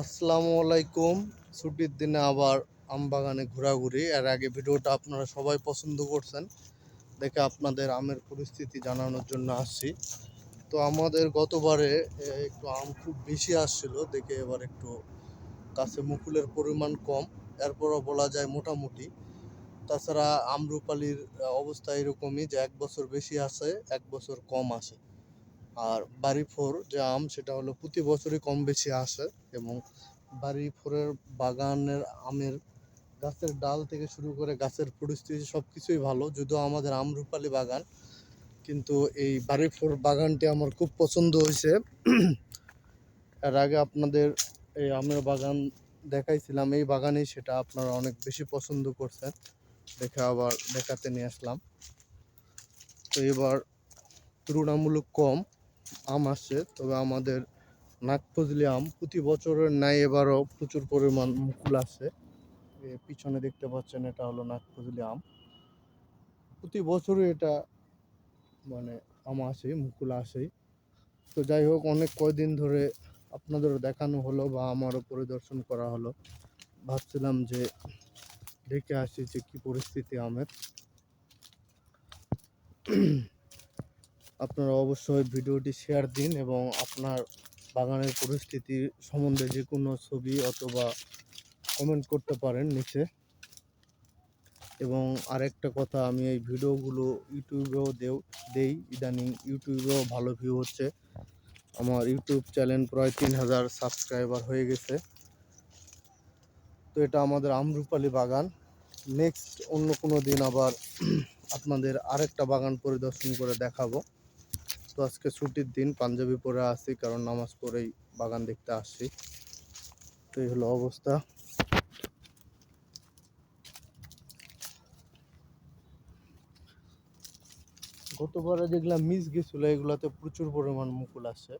আসসালামু আলাইকুম। ছুটির দিনে আবার আম বাগানে ঘোরাঘুরি। এর আগে ভিডিওটা আপনারা সবাই পছন্দ করছেন। দেখে আপনাদের আমের পরিস্থিতি জানানোর জন্য আসছি। তো আমাদের গতবারে একটু আম খুব বেশি আসছিল। দেখে এবার একটু গাছে মুকুলের পরিমাণ কম। এরপরও বলা যায় মোটামুটি। তাছাড়া আমরুপালির অবস্থা এরকমই যে এক বছর বেশি আসে এক বছর কম আসে আর বাড়ি ফোর যে আম, সেটা হলো প্রতি বছরই কম বেশি আসে এবং বাড়ি ফোরের বাগানের আমের গাছের ডাল থেকে শুরু করে গাছের পরিস্থিতি সব কিছুই ভালো, যদিও আমাদের আমরুপালি বাগান, কিন্তু এই বাড়ি ফোর বাগানটি আমার খুব পছন্দ হয়েছে। এর আগে আপনাদের এই আমের বাগান দেখাইছিলাম, এই বাগানেই সেটা আপনারা অনেক বেশি পছন্দ করছেন, দেখে আবার দেখাতে নিয়ে আসলাম। তো এবার তুলনামূলক কম। আম আসছে তবে আমাদের নাগফজলি আম প্রতি বছরের ন্যায় এবারও প্রচুর পরিমাণ মুকুল আসছে পিছনে দেখতে পাচ্ছেন, এটা হলো নাগফজলি আম। প্রতি বছরই এটা মানে আম আসে মুকুল আসেই। তো যাই হোক, অনেক কয়দিন ধরে আপনাদেরও দেখানো হলো বা আমারও পরিদর্শন করা হলো। ভাবছিলাম যে দেখে আসি যে কী পরিস্থিতি আমের। আপনারা অবশ্যই ভিডিওটি শেয়ার দিন এবং আপনার বাগানের পরিস্থিতি সম্বন্ধে যে কোনো ছবি অথবা কমেন্ট করতে পারেন নিচে। এবং আরেকটা কথা, আমি এই ভিডিওগুলো ইউটিউবেও দেও, দেই। ইদানিং ইউটিউবেও ভালো ভিউ হচ্ছে। আমার ইউটিউব চ্যানেল প্রায় তিন হাজার সাবস্ক্রাইবার হয়ে গেছে। তো এটা আমাদের আমরুপালি বাগান। নেক্সট অন্য কোনো দিন আবার আপনাদের আরেকটা বাগান পরিদর্শন করে দেখাবো। তো আজকে ছুটির দিন, পাঞ্জাবি পরে আসি, কারণ নামাজ পড়েই বাগান দেখতে আসছি তো এই হলো অবস্থা। গতবারে যেগুলা মিস গেছিল, এগুলাতে প্রচুর পরিমাণ মুকুল আসে।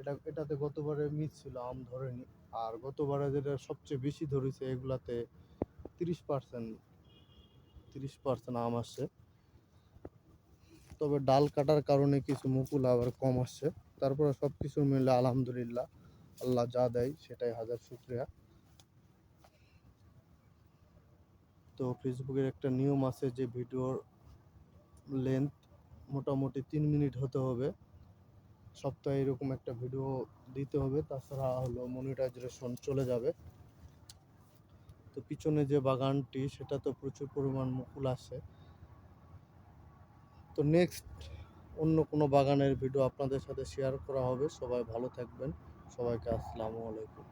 এটা, এটাতে গতবারে মিস ছিল, আম ধরেনি। আর গতবারে যেটা সবচেয়ে বেশি ধরেছে, এগুলাতে তিরিশ পার্সেন্ট তিরিশ পার্সেন্ট আম আসছে তবে ডাল কাটার কারণে কিছু মুকুল আবার কম আসছে। তারপরে সব কিছু মিলে আলহামদুলিল্লাহ, আল্লাহ যা দেয় সেটাই হাজার শুক্রিয়া। তো ফেসবুকের একটা নিয়ম আছে যে ভিডিওর লেন্থ মোটামুটি তিন মিনিট হতে হবে। সপ্তাহে এরকম একটা ভিডিও দিতে হবে, তাছাড়া হলো মনিটাইজেশন চলে যাবে। তো পিছনে যে বাগানটি সেটা তো প্রচুর পরিমাণ মুকুল আসে। তো নেক্সট অন্য কোনো বাগানের ভিডিও আপনাদের সাথে শেয়ার করা হবে। সবাই ভালো থাকবেন। সবাইকে আসসালামু আলাইকুম।